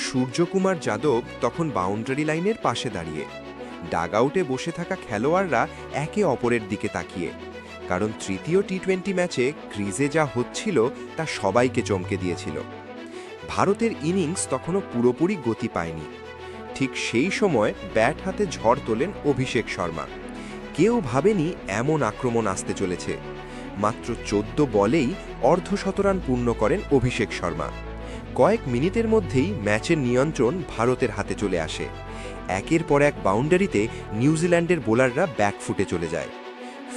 সূর্যকুমার যাদব তখন বাউন্ডারি লাইনের পাশে দাঁড়িয়ে। ডাগআউটে বসে থাকা খেলোয়াড়রা একে অপরের দিকে তাকিয়ে। কারণ তৃতীয় টি টোয়েন্টি ম্যাচে ক্রিজে যা হচ্ছিল তা সবাইকে চমকে দিয়েছিল। ভারতের ইনিংস তখনও পুরোপুরি গতি পায়নি। ঠিক সেই সময় ব্যাট হাতে ঝড় তোলেন অভিষেক শর্মা। কেউ ভাবেনি এমন আক্রমণ আসতে চলেছে। মাত্র চোদ্দ বলেই অর্ধশতরান পূর্ণ করেন অভিষেক শর্মা। কয়েক মিনিটের মধ্যেই ম্যাচের নিয়ন্ত্রণ ভারতের হাতে চলে আসে। একের পর এক বাউন্ডারিতে নিউজিল্যান্ডের বোলাররা ব্যাকফুটে চলে যায়।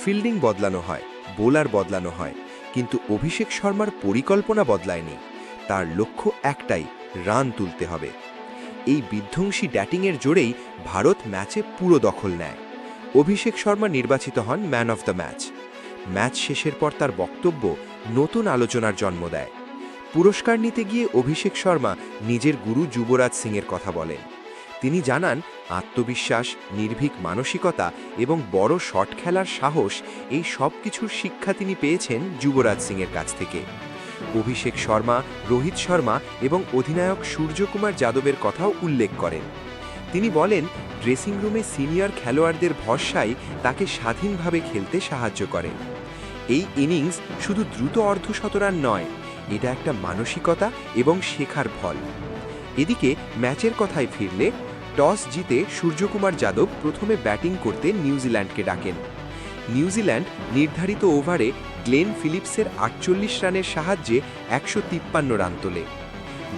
ফিল্ডিং বদলানো হয়, বোলার বদলানো হয়, কিন্তু অভিষেক শর্মার পরিকল্পনা বদলায়নি। তার লক্ষ্য একটাই, রান তুলতে হবে। এই বিধ্বংসী ব্যাটিংয়ের জোরেই ভারত ম্যাচে পুরো দখল নেয়। অভিষেক শর্মা নির্বাচিত হন man of the match match শেষের পর তার বক্তব্য নতুন আলোচনার জন্ম দেয়। পুরস্কার নিতে গিয়ে অভিষেক শর্মা নিজের গুরু যুবরাজ সিংয়ের কথা বলেন। তিনি জানান, আত্মবিশ্বাস, নির্ভীক মানসিকতা এবং বড় শট খেলার সাহস এই সব কিছুর শিক্ষা তিনি পেয়েছেন যুবরাজ সিংয়ের কাছ থেকে। অভিষেক শর্মা, রোহিত শর্মা এবং অধিনায়ক সূর্যকুমার যাদবের কথাও উল্লেখ করেন। তিনি বলেন, ড্রেসিং রুমে সিনিয়র খেলোয়াড়দের ভরসায় তাকে স্বাধীনভাবে খেলতে সাহায্য করে। এই ইনিংস শুধু দ্রুত অর্ধশতরান নয় এটা একটা মানসিকতা এবং শেখার ফল। এদিকে ম্যাচের কথায় ফিরলে, টস জিতে সূর্যকুমার যাদব প্রথমে ব্যাটিং করতে নিউজিল্যান্ডকে ডাকেন। নিউজিল্যান্ড নির্ধারিত ওভারে গ্লেন ফিলিপসের আটচল্লিশ রানের সাহায্যে একশো তিপ্পান্ন রান তোলে।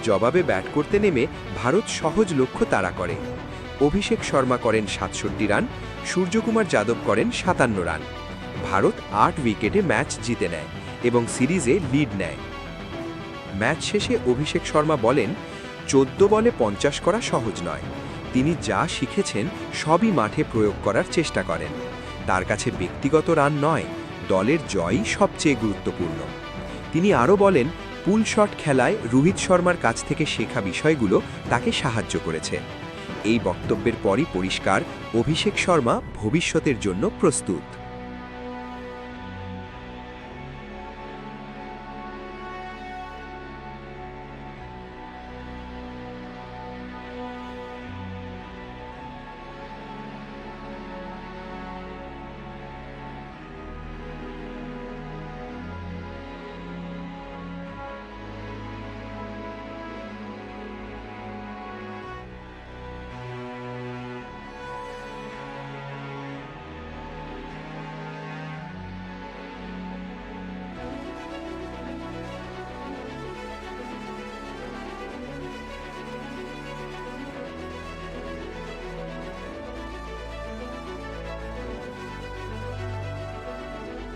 জবাবে ব্যাট করতে নেমে ভারত সহজ লক্ষ্য তাড়া করে। অভিষেক শর্মা করেন সাতষট্টি রান, সূর্যকুমার যাদব করেন সাতান্ন রান। ভারত আট উইকেটে ম্যাচ জিতে নেয় এবং সিরিজে লিড নেয়। ম্যাচ শেষে অভিষেক শর্মা বলেন, চোদ্দ বলে পঞ্চাশ করা সহজ নয়। তিনি যা শিখেছেন সবই মাঠে প্রয়োগ করার চেষ্টা করেন। তার কাছে ব্যক্তিগত রান নয়, দলের জয়ই সবচেয়ে গুরুত্বপূর্ণ। তিনি আরও বলেন, পুল শট খেলায় রোহিত শর্মার কাছ থেকে শেখা বিষয়গুলো তাকে সাহায্য করেছে। এই বক্তব্যের পরই পরিষ্কার, অভিষেক শর্মা ভবিষ্যতের জন্য প্রস্তুত।